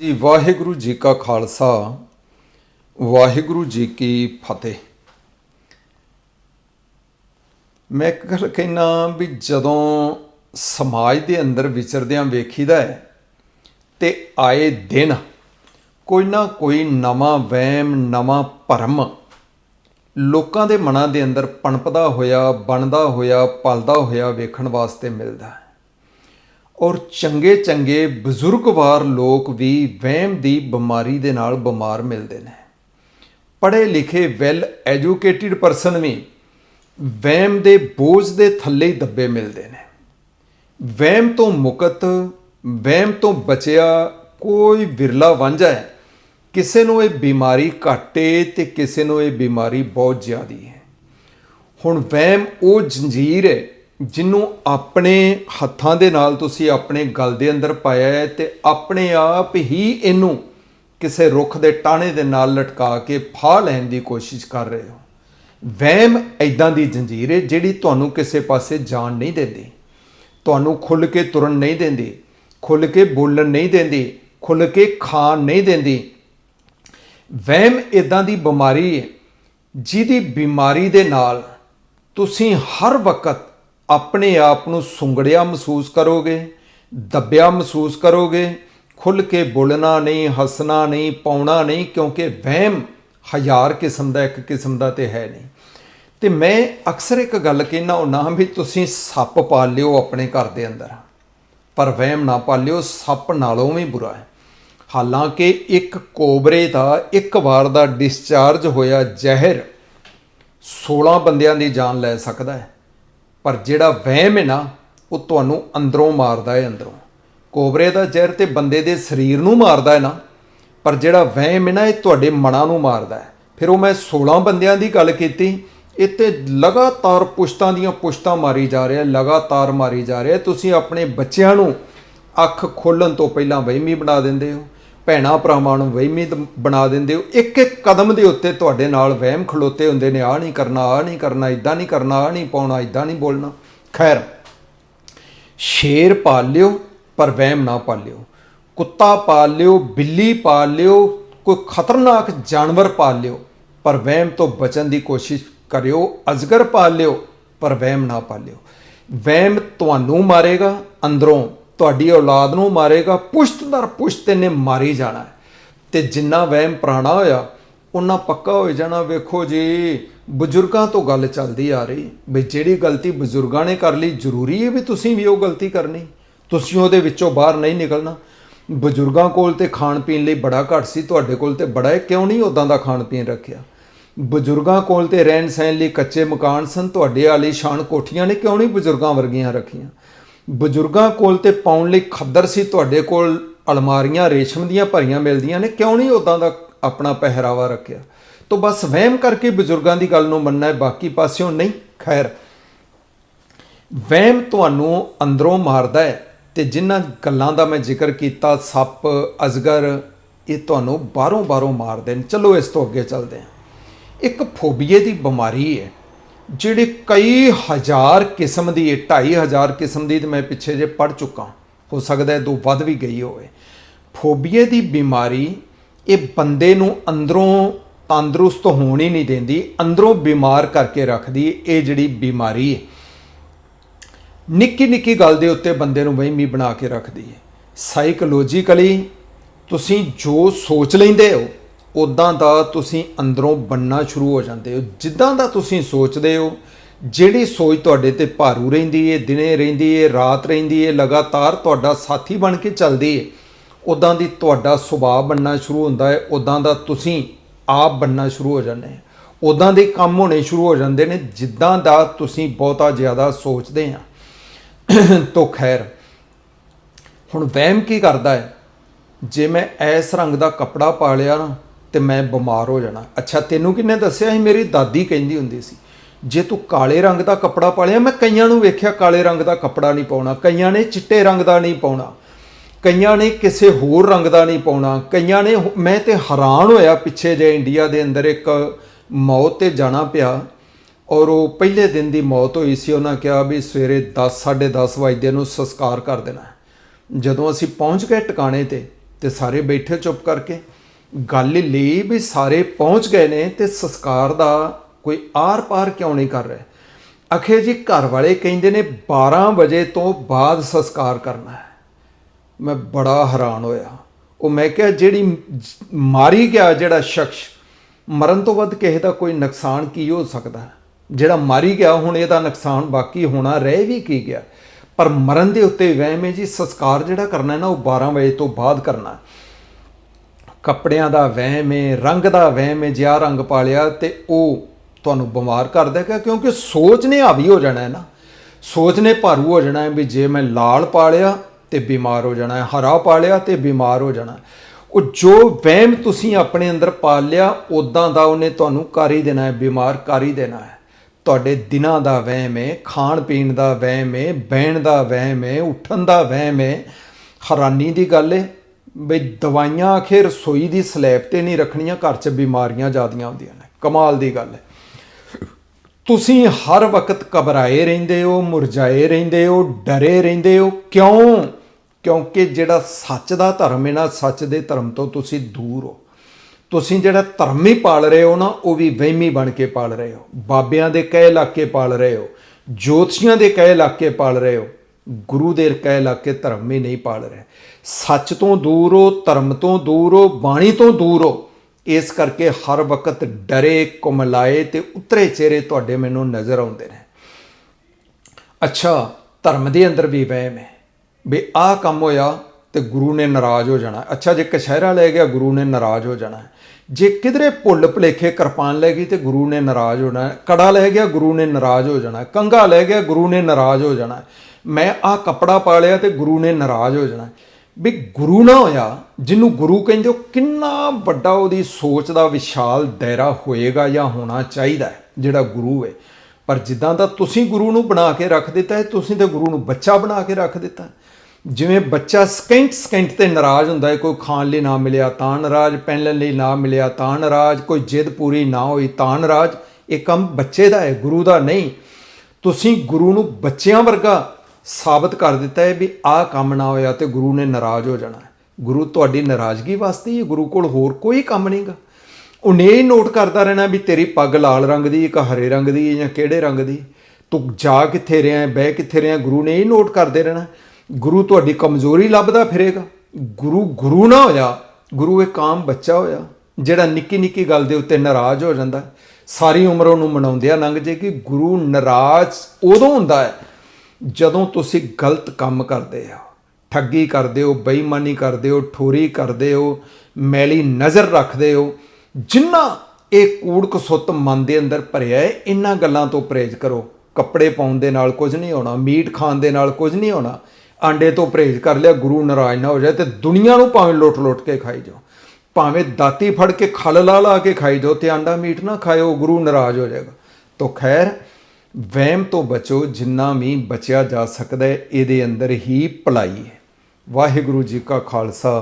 ਜੀ, ਵਾਹਿਗੁਰੂ ਜੀ ਕਾ ਖਾਲਸਾ, ਵਾਹਿਗੁਰੂ ਜੀ ਕੀ ਫਤਿਹ। ਮੈਂ ਇੱਕ ਗੱਲ ਕਹਿਣਾ ਵੀ ਜਦੋਂ ਸਮਾਜ ਦੇ ਅੰਦਰ ਵਿਚਰਦਿਆਂ ਵੇਖੀਦਾ ਹੈ ਤੇ ਆਏ ਦਿਨ ਕੋਈ ਨਾ ਕੋਈ ਨਵਾਂ ਵਹਿਮ, ਨਵਾਂ ਭਰਮ ਲੋਕਾਂ ਦੇ ਮਨਾਂ ਦੇ ਅੰਦਰ ਪਣਪਦਾ ਹੋਇਆ, ਬਣਦਾ ਹੋਇਆ, ਪਲਦਾ ਹੋਇਆ ਵੇਖਣ ਵਾਸਤੇ ਮਿਲਦਾ ਹੈ। ਔਰ ਚੰਗੇ ਚੰਗੇ ਬਜ਼ੁਰਗਵਾਰ ਲੋਕ ਵੀ ਵਹਿਮ ਦੀ ਬਿਮਾਰੀ ਦੇ ਨਾਲ ਬਿਮਾਰ ਮਿਲਦੇ ਨੇ। ਪੜ੍ਹੇ ਲਿਖੇ ਵੈਲ ਐਜੂਕੇਟਿਡ ਪਰਸਨ ਵੀ ਵਹਿਮ ਦੇ ਬੋਝ ਦੇ ਥੱਲੇ ਦੱਬੇ ਮਿਲਦੇ ਨੇ। ਵਹਿਮ ਤੋਂ ਮੁਕਤ, ਵਹਿਮ ਤੋਂ ਬਚਿਆ ਕੋਈ ਵਿਰਲਾ ਵਾਂਝਾ ਹੈ। ਕਿਸੇ ਨੂੰ ਇਹ ਬਿਮਾਰੀ ਘਾਟੇ ਤੇ ਕਿਸੇ ਨੂੰ ਇਹ ਬਿਮਾਰੀ ਬਹੁਤ ਜ਼ਿਆਦੀ ਹੈ। ਹੁਣ ਵਹਿਮ ਉਹ ਜੰਜੀਰ ਹੈ ਜਿਹਨੂੰ ਆਪਣੇ ਹੱਥਾਂ ਦੇ ਨਾਲ ਤੁਸੀਂ ਆਪਣੇ ਗਲ ਦੇ ਅੰਦਰ ਪਾਇਆ ਹੈ ਤੇ ਆਪਣੇ ਆਪ ਹੀ ਇਹਨੂੰ ਕਿਸੇ ਰੁੱਖ ਦੇ ਟਾਣੇ ਦੇ ਨਾਲ ਲਟਕਾ ਕੇ ਫਾਹ ਲੈਣ ਦੀ ਕੋਸ਼ਿਸ਼ ਕਰ ਰਹੇ ਹੋ। ਵਹਿਮ ਐਦਾਂ ਦੀ ਜੰਜੀਰ ਹੈ ਜਿਹੜੀ ਤੁਹਾਨੂੰ ਕਿਸੇ ਪਾਸੇ ਜਾਣ ਨਹੀਂ ਦਿੰਦੀ। ਤੁਹਾਨੂੰ ਖੁੱਲ ਕੇ ਤੁਰਨ ਨਹੀਂ ਦਿੰਦੀ ਖੁੱਲ ਕੇ ਬੋਲਣ ਨਹੀਂ ਦਿੰਦੀ ਖੁੱਲ ਕੇ ਖਾਣ ਨਹੀਂ ਦਿੰਦੀ। ਵਹਿਮ ਇਦਾਂ ਦੀ ਬਿਮਾਰੀ ਹੈ ਜਿਹਦੀ ਬਿਮਾਰੀ ਦੇ ਨਾਲ ਤੁਸੀਂ ਹਰ ਵਕਤ ਆਪਣੇ ਆਪ ਨੂੰ ਸੁੰਗੜਿਆ ਮਹਿਸੂਸ ਕਰੋਗੇ, ਦੱਬਿਆ ਮਹਿਸੂਸ ਕਰੋਗੇ, ਖੁੱਲ ਕੇ ਬੋਲਣਾ ਨਹੀਂ, ਹੱਸਣਾ ਨਹੀਂ, ਪਾਉਣਾ ਨਹੀਂ, ਕਿਉਂਕਿ ਵਹਿਮ ਹਜ਼ਾਰ ਕਿਸਮ ਦਾ, ਇੱਕ ਕਿਸਮ ਦਾ ਤੇ ਹੈ ਨਹੀਂ। ਤੇ ਮੈਂ ਅਕਸਰ ਇੱਕ ਗੱਲ ਕਹਿਣਾ ਹੁੰਦਾ ਹਾਂ ਵੀ ਤੁਸੀਂ ਸੱਪ ਪਾਲ ਲਿਓ ਆਪਣੇ ਘਰ ਦੇ ਅੰਦਰ। ਪਰ ਵਹਿਮ ਨਾ ਪਾਲਿਓ ਸੱਪ ਨਾਲੋਂ ਵੀ ਬੁਰਾ ਹੈ। ਹਾਲਾਂਕਿ ਇੱਕ ਕੋਬਰੇ ਦਾ ਇੱਕ ਵਾਰ ਦਾ ਡਿਸਚਾਰਜ ਹੋਇਆ ਜ਼ਹਿਰ 16 ਬੰਦਿਆਂ ਦੀ ਜਾਨ ਲੈ ਸਕਦਾ ਹੈ। ਪਰ ਜਿਹੜਾ ਵਹਿਮ ਹੈ ਨਾ, ਉਹ ਤੁਹਾਨੂੰ ਅੰਦਰੋਂ ਮਾਰਦਾ ਹੈ ਅੰਦਰੋਂ। ਕੋਬਰੇ ਦਾ ਜ਼ਹਿਰ ਤੇ ਬੰਦੇ ਦੇ ਸਰੀਰ ਨੂੰ ਮਾਰਦਾ ਹੈ ਨਾ, ਪਰ ਜਿਹੜਾ ਵਹਿਮ ਹੈ ਨਾ, ਇਹ ਤੁਹਾਡੇ ਮਨਾਂ ਨੂੰ ਮਾਰਦਾ ਹੈ। ਫਿਰ ਉਹ ਮੈਂ 16 ਬੰਦਿਆਂ ਦੀ ਗੱਲ ਕੀਤੀ ਇਹ ਤੇ ਲਗਾਤਾਰ ਪੁਸ਼ਤਾਂ ਦੀਆਂ ਪੁਸ਼ਤਾਂ ਮਾਰੀ ਜਾ ਰਿਹਾ, ਲਗਾਤਾਰ ਮਾਰੀ ਜਾ ਰਿਹਾ। ਤੁਸੀਂ ਆਪਣੇ ਬੱਚਿਆਂ ਨੂੰ ਅੱਖ ਖੋਲਣ ਤੋਂ ਪਹਿਲਾਂ ਵਹਿਮੀ ਬਣਾ ਦਿੰਦੇ ਹੋ। ਭੈਣਾ ਭਰਾਵਾਂ ਨੂੰ ਵਹਿਮੀ ਬਣਾ ਦਿੰਦੇ ਹੋ। ਇੱਕ ਇੱਕ ਕਦਮ ਦੇ ਉੱਤੇ ਤੁਹਾਡੇ ਨਾਲ ਵਹਿਮ ਖਲੋਤੇ ਹੁੰਦੇ ਨੇ। ਆ ਨਹੀਂ ਕਰਨਾ ਆ ਨਹੀਂ ਕਰਨਾ ਇਦਾਂ ਨਹੀਂ ਕਰਨਾ ਆ ਨਹੀਂ ਪਾਉਣਾ ਇਦਾਂ ਨਹੀਂ ਬੋਲਣਾ। ਖੈਰ, ਸ਼ੇਰ ਪਾਲ ਲਿਓ, ਪਰ ਵਹਿਮ ਨਾ ਪਾਲਿਓ ਕੁੱਤਾ ਪਾਲ ਲਿਓ, ਬਿੱਲੀ ਪਾਲ ਲਿਓ, ਕੋਈ ਖਤਰਨਾਕ ਜਾਨਵਰ ਪਾਲ ਲਿਓ, ਪਰ ਵਹਿਮ ਤੋਂ ਬਚਣ ਦੀ ਕੋਸ਼ਿਸ਼ ਕਰਿਓ। ਅਜਗਰ ਪਾਲ ਲਿਓ, ਪਰ ਵਹਿਮ ਨਾ ਪਾਲਿਓ ਵਹਿਮ ਤੁਹਾਨੂੰ ਮਾਰੇਗਾ, ਅੰਦਰੋਂ ਤੁਹਾਡੀ ਔਲਾਦ ਨੂੰ ਮਾਰੇਗਾ, ਪੁਸ਼ਤ ਦਰ ਪੁਸ਼ਤ ਇਹਨੇ ਮਾਰੀ ਜਾਣਾ ਹੈ। ਤੇ ਜਿੰਨਾ ਵਹਿਮ ਪੁਰਾਣਾ ਹੋਇਆ ਉਹਨਾਂ ਪੱਕਾ ਹੋ ਜਾਣਾ। ਵੇਖੋ ਜੀ, ਬਜ਼ੁਰਗਾਂ ਤੋਂ ਗੱਲ ਚੱਲਦੀ ਆ ਰਹੀ, ਵੀ ਜਿਹੜੀ ਗਲਤੀ ਬਜ਼ੁਰਗਾਂ ਨੇ ਕਰ ਲਈ, ਜ਼ਰੂਰੀ ਹੈ ਵੀ ਤੁਸੀਂ ਵੀ ਉਹ ਗਲਤੀ ਕਰਨੀ। ਤੁਸੀਂ ਉਹਦੇ ਵਿੱਚੋਂ ਬਾਹਰ ਨਹੀਂ ਨਿਕਲਣਾ। ਬਜ਼ੁਰਗਾਂ ਕੋਲ ਤੇ ਖਾਣ ਪੀਣ ਲਈ ਬੜਾ ਘੱਟ ਸੀ, ਤੁਹਾਡੇ ਕੋਲ ਤੇ ਬੜਾ ਹੈ, ਕਿਉਂ ਨਹੀਂ ਉਦਾਂ ਦਾ ਖਾਣ ਪੀਣ ਰੱਖਿਆ? ਬਜ਼ੁਰਗਾਂ ਕੋਲ ਤੇ ਰਹਿਣ ਸਹਿਣ ਲਈ ਕੱਚੇ ਮਕਾਨ ਸਨ, ਤੁਹਾਡੇ ਵਾਲੀ ਸ਼ਾਨ ਕੋਠੀਆਂ ਨੇ ਕਿਉਂ ਨਹੀਂ ਬਜ਼ੁਰਗਾਂ ਵਰਗੀਆਂ ਰੱਖੀਆਂ? ਬਜ਼ੁਰਗਾਂ ਕੋਲ ਤੇ ਪਾਉਣ ਲਈ ਖੱਦਰ ਸੀ, ਤੁਹਾਡੇ ਕੋਲ ਅਲਮਾਰੀਆਂ, ਰੇਸ਼ਮ ਦੀਆਂ ਭਰੀਆਂ ਮਿਲਦੀਆਂ ਨੇ, ਕਿਉਂ ਨਹੀਂ ਉਦਾਂ ਦਾ ਆਪਣਾ ਪਹਿਰਾਵਾ ਰੱਖਿਆ? ਤੋਂ ਬਸ ਵਹਿਮ ਕਰਕੇ ਬਜ਼ੁਰਗਾਂ ਦੀ ਗੱਲ ਨੂੰ ਮੰਨਣਾ ਹੈ, ਬਾਕੀ ਪਾਸਿਓਂ ਨਹੀਂ, ਖੈਰ। ਵਹਿਮ ਤੁਹਾਨੂੰ ਅੰਦਰੋਂ ਮਾਰਦਾ ਹੈ ਤੇ ਜਿਨ੍ਹਾਂ ਗੱਲਾਂ ਦਾ ਮੈਂ ਜ਼ਿਕਰ ਕੀਤਾ, ਸੱਪ, ਅਜਗਰ, ਇਹ ਤੁਹਾਨੂੰ ਬਾਹਰੋਂ ਬਾਹਰੋਂ ਮਾਰਦੇ ਨੇ ਚਲੋ ਇਸ ਤੋਂ ਅੱਗੇ ਚੱਲਦੇ ਹਾਂ। ਇੱਕ ਫੋਬੀਏ ਦੀ ਬਿਮਾਰੀ ਹੈ। ਜਿਹੜੀ ਕਈ ਹਜ਼ਾਰ ਕਿਸਮ ਦੀ ਹੈ 2500 ਕਿਸਮ ਦੀ ਤੇ ਮੈਂ ਪਿੱਛੇ ਜੇ ਪੜ ਚੁੱਕਾ ਹੋ ਸਕਦਾ ਹੈ ਦੋ ਵੱਧ ਵੀ ਗਈ ਹੋਵੇ। ਫੋਬੀਏ ਦੀ ਬਿਮਾਰੀ ਇਹ ਬੰਦੇ ਨੂੰ ਅੰਦਰੋਂ ਤੰਦਰੁਸਤ ਹੋਣ ਹੀ ਨਹੀਂ ਦਿੰਦੀ, ਅੰਦਰੋਂ ਬਿਮਾਰ ਕਰਕੇ ਰੱਖਦੀ ਇਹ ਜਿਹੜੀ ਬਿਮਾਰੀ ਹੈ। ਨਿੱਕੀ ਨਿੱਕੀ ਗੱਲ ਦੇ ਉੱਤੇ ਬੰਦੇ ਨੂੰ ਵਹਿਮੀ ਬਣਾ ਕੇ ਰੱਖਦੀ ਹੈ। ਸਾਈਕੋਲੋਜੀਕਲੀ ਤੁਸੀਂ ਜੋ ਸੋਚ ਲੈਂਦੇ ਹੋ ਉਦਾਂ ਦਾ ਤੁਸੀਂ ਅੰਦਰੋਂ ਬੰਨਾ ਸ਼ੁਰੂ ਹੋ ਜਾਂਦੇ ਹੋ। ਜਿੱਦਾਂ ਦਾ ਤੁਸੀਂ ਸੋਚਦੇ ਹੋ, ਜਿਹੜੀ ਸੋਚ ਤੁਹਾਡੇ ਤੇ ਭਾਰੂ ਰਹਿੰਦੀ ਹੈ ਦਿਨੇ ਰਹਿੰਦੀ ਹੈ ਰਾਤ ਰਹਿੰਦੀ ਹੈ ਲਗਾਤਾਰ ਤੁਹਾਡਾ ਸਾਥੀ ਬਣ ਕੇ ਚੱਲਦੀ ਹੈ ਉਦਾਂ ਦੀ ਤੁਹਾਡਾ ਸੁਭਾਅ ਬਣਨਾ ਸ਼ੁਰੂ ਹੁੰਦਾ ਹੈ ਉਦਾਂ ਦਾ ਤੁਸੀਂ ਆਪ ਬਣਨਾ ਸ਼ੁਰੂ ਹੋ ਜਾਂਦੇ ਹੋ ਉਦਾਂ ਦੇ ਕੰਮ ਹੋਣੇ ਸ਼ੁਰੂ ਹੋ ਜਾਂਦੇ ਨੇ, ਜਿੱਦਾਂ ਦਾ ਤੁਸੀਂ ਬਹੁਤਾ ਜ਼ਿਆਦਾ ਸੋਚਦੇ ਆ। ਤੋ ਖੈਰ, ਹੁਣ ਵਹਿਮ ਕੀ ਕਰਦਾ ਹੈ ਜੇ ਮੈਂ ਇਸ ਰੰਗ ਦਾ ਕੱਪੜਾ ਪਾ ਲਿਆ ਨਾ ਤੇ ਮੈਂ ਬਿਮਾਰ ਹੋ ਜਾਣਾ। ਅੱਛਾ, ਤੈਨੂੰ ਕਿੰਨੇ ਦੱਸਿਆ ਸੀ? ਮੇਰੀ ਦਾਦੀ ਕਹਿੰਦੀ ਹੁੰਦੀ ਸੀ, ਜੇ ਤੂੰ ਕਾਲੇ ਰੰਗ ਦਾ ਕੱਪੜਾ ਪਾ ਲਿਆ ਮੈਂ ਕਈਆਂ ਨੂੰ ਵੇਖਿਆ ਕਾਲੇ ਰੰਗ ਦਾ ਕੱਪੜਾ ਨਹੀਂ ਪਾਉਣਾ, ਕਈਆਂ ਨੇ ਚਿੱਟੇ ਰੰਗ ਦਾ ਨਹੀਂ ਪਾਉਣਾ, ਕਈਆਂ ਨੇ ਕਿਸੇ ਹੋਰ ਰੰਗ ਦਾ ਨਹੀਂ ਪਾਉਣਾ, ਕਈਆਂ ਨੇ ਮੈਂ ਤੇ ਹੈਰਾਨ ਹੋਇਆ ਪਿੱਛੇ ਜੇ ਇੰਡੀਆ ਦੇ ਅੰਦਰ ਇੱਕ ਮੌਤ ਤੇ ਜਾਣਾ ਪਿਆ ਔਰ ਉਹ ਪਹਿਲੇ ਦਿਨ ਦੀ ਮੌਤ ਹੋਈ ਸੀ, ਉਹਨਾਂ ਕਿਹਾ ਵੀ ਸਵੇਰੇ 10 10:30 ਵਜੇ ਨੂੰ ਸੰਸਕਾਰ ਕਰ ਦੇਣਾ। ਜਦੋਂ ਅਸੀਂ ਪਹੁੰਚ ਗਏ ਟਿਕਾਣੇ ਤੇ ਤੇ ਸਾਰੇ ਬੈਠੇ ਚੁੱਪ ਕਰਕੇ ਗੱਲ ਲਈ ਵੀ ਸਾਰੇ ਪਹੁੰਚ ਗਏ ਨੇ ਤੇ ਸੰਸਕਾਰ ਦਾ ਕੋਈ ਆਰ-ਪਾਰ ਕਿਉਂ ਨਹੀਂ ਕਰ ਰਿਹਾ? ਅਖੇ ਜੀ ਘਰ ਵਾਲੇ ਕਹਿੰਦੇ ਨੇ 12 ਵਜੇ ਤੋਂ ਬਾਅਦ ਸੰਸਕਾਰ ਕਰਨਾ ਹੈ। ਮੈਂ ਬੜਾ ਹੈਰਾਨ ਹੋਇਆ। ਉਹ ਮੈਂ ਕਿਹਾ, ਜਿਹੜੀ ਮਾਰੀ ਗਿਆ ਜਿਹੜਾ ਸ਼ਖਸ, ਮਰਨ ਤੋਂ ਵੱਧ ਕਿਸੇ ਦਾ ਕੋਈ ਨੁਕਸਾਨ ਕੀ ਹੋ ਸਕਦਾ? ਜਿਹੜਾ ਮਾਰੀ ਗਿਆ, ਹੁਣ ਇਹਦਾ ਨੁਕਸਾਨ ਬਾਕੀ ਹੋਣਾ, ਰਹਿ ਵੀ ਕੀ ਗਿਆ? ਪਰ ਮਰਨ ਦੇ ਉੱਤੇ ਵਹਿਮੇ ਜੀ, ਸੰਸਕਾਰ ਜਿਹੜਾ ਕਰਨਾ ਹੈ ਨਾ, ਉਹ 12 ਵਜੇ ਤੋਂ ਬਾਅਦ ਕਰਨਾ ਕੱਪੜਿਆਂ ਦਾ ਵਹਿਮ ਹੈ ਰੰਗ ਦਾ ਵਹਿਮ ਹੈ ਜਿਆ ਰੰਗ ਪਾਲਿਆ ਤੇ ਉਹ ਤੁਹਾਨੂੰ ਬਿਮਾਰ ਕਰ ਦੇਗਾ ਕਿਉਂਕਿ ਸੋਚ ਨੇ ਹਾਵੀ ਹੋ ਜਾਣਾ ਹੈ ਨਾ। ਸੋਚ ਨੇ ਭਾਰੂ ਹੋ ਜਾਣਾ ਹੈ ਵੀ ਜੇ ਮੈਂ ਲਾਲ ਪਾਲਿਆ ਤੇ ਬਿਮਾਰ ਹੋ ਜਾਣਾ ਹੈ, ਹਰਾ ਪਾਲਿਆ ਤੇ ਬਿਮਾਰ ਹੋ ਜਾਣਾ ਉਹ ਜੋ ਵਹਿਮ ਤੁਸੀਂ ਆਪਣੇ ਅੰਦਰ ਪਾਲ ਲਿਆ ਉਦਾਂ ਦਾ ਉਹਨੇ ਤੁਹਾਨੂੰ ਕਰ ਹੀ ਦੇਣਾ ਹੈ, ਬਿਮਾਰ ਕਰ ਹੀ ਦੇਣਾ ਹੈ। ਤੁਹਾਡੇ ਦਿਨਾਂ ਦਾ ਵਹਿਮ ਹੈ ਖਾਣ ਪੀਣ ਦਾ ਵਹਿਮ ਹੈ ਬਹਿਣ ਦਾ ਵਹਿਮ ਹੈ ਉੱਠਣ ਦਾ ਵਹਿਮ ਹੈ ਹੈਰਾਨੀ ਦੀ ਗੱਲ ਹੈ ਬਈ ਦਵਾਈਆਂ ਆਖੇ ਰਸੋਈ ਦੀ ਸਲੈਬ ਤੇ ਨਹੀਂ ਰੱਖਣੀਆਂ, ਘਰ 'ਚ ਬਿਮਾਰੀਆਂ ਜ਼ਿਆਦੀਆਂ ਹੁੰਦੀਆਂ ਨੇ। ਕਮਾਲ ਦੀ ਗੱਲ ਹੈ। ਤੁਸੀਂ ਹਰ ਵਕਤ ਘਬਰਾਏ ਰਹਿੰਦੇ ਹੋ, ਮੁਰਝਾਏ ਰਹਿੰਦੇ ਹੋ, ਡਰੇ ਰਹਿੰਦੇ ਹੋ। ਕਿਉਂ? ਕਿਉਂਕਿ ਜਿਹੜਾ ਸੱਚ ਦਾ ਧਰਮ ਹੈ ਨਾ, ਸੱਚ ਦੇ ਧਰਮ ਤੋਂ ਤੁਸੀਂ ਦੂਰ ਹੋ। ਤੁਸੀਂ ਜਿਹੜਾ ਧਰਮ ਹੀ ਪਾਲ ਰਹੇ ਹੋ ਨਾ, ਉਹ ਵੀ ਵਹਿਮੀ ਬਣ ਕੇ ਪਾਲ ਰਹੇ ਹੋ। ਬਾਬਿਆਂ ਦੇ ਕਹੇ ਇਲਾਕੇ ਪਾਲ ਰਹੇ ਹੋ, ਜੋਤਸ਼ੀਆਂ ਦੇ ਕਹੇ ਇਲਾਕੇ ਪਾਲ ਰਹੇ ਹੋ। ਗੁਰੂ ਦੇ ਕਹੇ ਇਲਾਕੇ ਧਰਮ ਹੀ ਨਹੀਂ ਪਾਲ ਰਿਹਾ। ਸੱਚ ਤੋਂ ਦੂਰ ਹੋ, ਧਰਮ ਤੋਂ ਦੂਰ ਹੋ, ਬਾਣੀ ਤੋਂ ਦੂਰ ਹੋ, ਇਸ ਕਰਕੇ ਹਰ ਵਕਤ ਡਰੇ, ਕੁਮਲਾਏ ਤੇ ਉਤਰੇ ਚਿਹਰੇ ਤੁਹਾਡੇ ਮੈਨੂੰ ਨਜ਼ਰ ਆਉਂਦੇ ਨੇ। ਅੱਛਾ, ਧਰਮ ਦੇ ਅੰਦਰ ਵੀ ਵਹਿਮ ਹੈ। ਵੀ ਆਹ ਕੰਮ ਹੋਇਆ ਤੇ ਗੁਰੂ ਨੇ ਨਾਰਾਜ਼ ਹੋ ਜਾਣਾ। ਅੱਛਾ, ਜੇ ਕਸ਼ਹਿਰਾ ਲੈ ਗਿਆ, ਗੁਰੂ ਨੇ ਨਾਰਾਜ਼ ਹੋ ਜਾਣਾ। ਜੇ ਕਿਧਰੇ ਭੁੱਲ ਭੁਲੇਖੇ ਕਿਰਪਾਨ ਲੈ ਗਈ ਤੇ ਗੁਰੂ ਨੇ ਨਾਰਾਜ਼ ਹੋਣਾ। ਕੜਾ ਲੈ ਗਿਆ, ਗੁਰੂ ਨੇ ਨਾਰਾਜ਼ ਹੋ ਜਾਣਾ। ਕੰਗਾ ਲੈ ਗਿਆ, ਗੁਰੂ ਨੇ ਨਾਰਾਜ਼ ਹੋ ਜਾਣਾ। ਮੈਂ ਆਹ ਕੱਪੜਾ ਪਾ ਲਿਆ ਤੇ ਗੁਰੂ ਨੇ ਨਾਰਾਜ਼ ਹੋ ਜਾਣਾ। ਵੀ ਗੁਰੂ ਨਾ ਹੋਇਆ, ਜਿਹਨੂੰ ਗੁਰੂ ਕਹਿੰਦੇ ਹੋ, ਕਿੰਨਾ ਵੱਡਾ ਉਹਦੀ ਸੋਚ ਦਾ ਵਿਸ਼ਾਲ ਦਾਇਰਾ ਹੋਏਗਾ ਜਾਂ ਹੋਣਾ ਚਾਹੀਦਾ ਜਿਹੜਾ ਗੁਰੂ ਹੈ। ਪਰ ਜਿੱਦਾਂ ਦਾ ਤੁਸੀਂ ਗੁਰੂ ਨੂੰ ਬਣਾ ਕੇ ਰੱਖ ਦਿੱਤਾ ਹੈ, ਤੁਸੀਂ ਤੇ ਗੁਰੂ ਨੂੰ ਬੱਚਾ ਬਣਾ ਕੇ ਰੱਖ ਦਿੱਤਾ ਜਿਵੇਂ ਬੱਚਾ ਸਕਿੰਟ ਸਕਿੰਟ ਤੇ ਨਾਰਾਜ਼ ਹੁੰਦਾ ਹੈ, ਕੋਈ ਖਾਣ ਲਈ ਨਾ ਮਿਲਿਆ ਤਾਂ ਨਾਰਾਜ਼, ਪਹਿਨਣ ਲਈ ਨਾ ਮਿਲਿਆ ਤਾਂ ਨਾਰਾਜ਼, ਕੋਈ ਜਿੱਦ ਪੂਰੀ ਨਾ ਹੋਈ ਤਾਂ ਨਾਰਾਜ਼, ਇਹ ਕੰਮ ਬੱਚੇ ਦਾ ਹੈ, ਗੁਰੂ ਦਾ ਨਹੀਂ। ਤੁਸੀਂ ਗੁਰੂ ਨੂੰ ਬੱਚਿਆਂ ਵਰਗਾ ਸਾਬਤ ਕਰ ਦਿੱਤਾ ਹੈ ਵੀ ਆਹ ਕੰਮ ਨਾ ਹੋਇਆ ਤੇ ਗੁਰੂ ਨੇ ਨਾਰਾਜ਼ ਹੋ ਜਾਣਾ ਗੁਰੂ ਤੁਹਾਡੀ ਨਾਰਾਜ਼ਗੀ ਵਾਸਤੇ ਹੀ ਗੁਰੂ ਕੋਲ ਹੋਰ ਕੋਈ ਕੰਮ ਨਹੀਂਗਾ। ਉਹਨੇ ਹੀ ਨੋਟ ਕਰਦਾ ਰਹਿਣਾ ਵੀ ਤੇਰੀ ਪੱਗ ਲਾਲ ਰੰਗ ਦੀ, ਇੱਕ ਹਰੇ ਰੰਗ ਦੀ ਜਾਂ ਕਿਹੜੇ ਰੰਗ ਦੀ। ਤੂੰ ਜਾ ਕਿੱਥੇ ਰਿਹਾ ਬਹਿ ਕਿੱਥੇ ਰਿਹਾ ਗੁਰੂ ਨੇ ਹੀ ਨੋਟ ਕਰਦੇ ਰਹਿਣਾ ਗੁਰੂ ਤੁਹਾਡੀ ਕਮਜ਼ੋਰੀ ਲੱਭਦਾ ਫਿਰੇਗਾ। ਗੁਰੂ ਗੁਰੂ ਨਾ ਹੋਇਆ, ਗੁਰੂ ਇੱਕ ਆਮ ਬੱਚਾ ਹੋਇਆ, ਜਿਹੜਾ ਨਿੱਕੀ ਨਿੱਕੀ ਗੱਲ ਦੇ ਉੱਤੇ ਨਾਰਾਜ਼ ਹੋ ਜਾਂਦਾ ਸਾਰੀ ਉਮਰ ਉਹਨੂੰ ਮਨਾਉਂਦਿਆਂ ਲੰਘ ਜੇਗੀ ਗੁਰੂ ਨਾਰਾਜ਼ ਉਦੋਂ ਹੁੰਦਾ ਹੈ ਜਦੋਂ ਤੁਸੀਂ ਗਲਤ ਕੰਮ ਕਰਦੇ ਹੋ, ਠੱਗੀ ਕਰਦੇ ਹੋ, ਬੇਈਮਾਨੀ ਕਰਦੇ ਹੋ, ਠੋਰੀ ਕਰਦੇ ਹੋ, ਮੈਲੀ ਨਜ਼ਰ ਰੱਖਦੇ ਹੋ, ਜਿੰਨਾ ਇਹ ਕੂੜ ਕਸੁੱਤ ਮਨ ਦੇ ਅੰਦਰ ਭਰਿਆ ਹੈ ਇਹਨਾਂ ਗੱਲਾਂ ਤੋਂ ਪਰਹੇਜ਼ ਕਰੋ। ਕੱਪੜੇ ਪਾਉਣ ਦੇ ਨਾਲ ਕੁਝ ਨਹੀਂ ਹੋਣਾ, ਮੀਟ ਖਾਣ ਦੇ ਨਾਲ ਕੁਝ ਨਹੀਂ ਹੋਣਾ, ਆਂਡੇ ਤੋਂ ਪਰਹੇਜ਼ ਕਰ ਲਿਆ, ਗੁਰੂ ਨਾਰਾਜ਼ ਨਾ ਹੋ ਜਾਏ ਤੇ ਦੁਨੀਆ ਨੂੰ ਭਾਵੇਂ ਲੁੱਟ-ਲੁੱਟ ਕੇ ਖਾਈ ਜਾਓ, ਭਾਵੇਂ ਦਾਤੀ ਫੜ ਕੇ ਖਲ ਲਾ ਲਾ ਕੇ ਖਾਈ ਜਾਓ ਤੇ ਆਂਡਾ ਮੀਟ ਨਾ ਖਾਇਓ, ਗੁਰੂ ਨਾਰਾਜ਼ ਹੋ ਜਾਏਗਾ। ਤੋ ਖੈਰ ਵਹਿਮ ਤੋਂ ਬਚੋ, ਜਿੰਨਾ ਵੀ ਬਚਿਆ ਜਾ ਸਕਦਾ ਹੈ, ਇਹਦੇ ਅੰਦਰ ਹੀ ਭਲਾਈ ਹੈ। ਵਾਹਿਗੁਰੂ ਜੀ ਕਾ ਖਾਲਸਾ।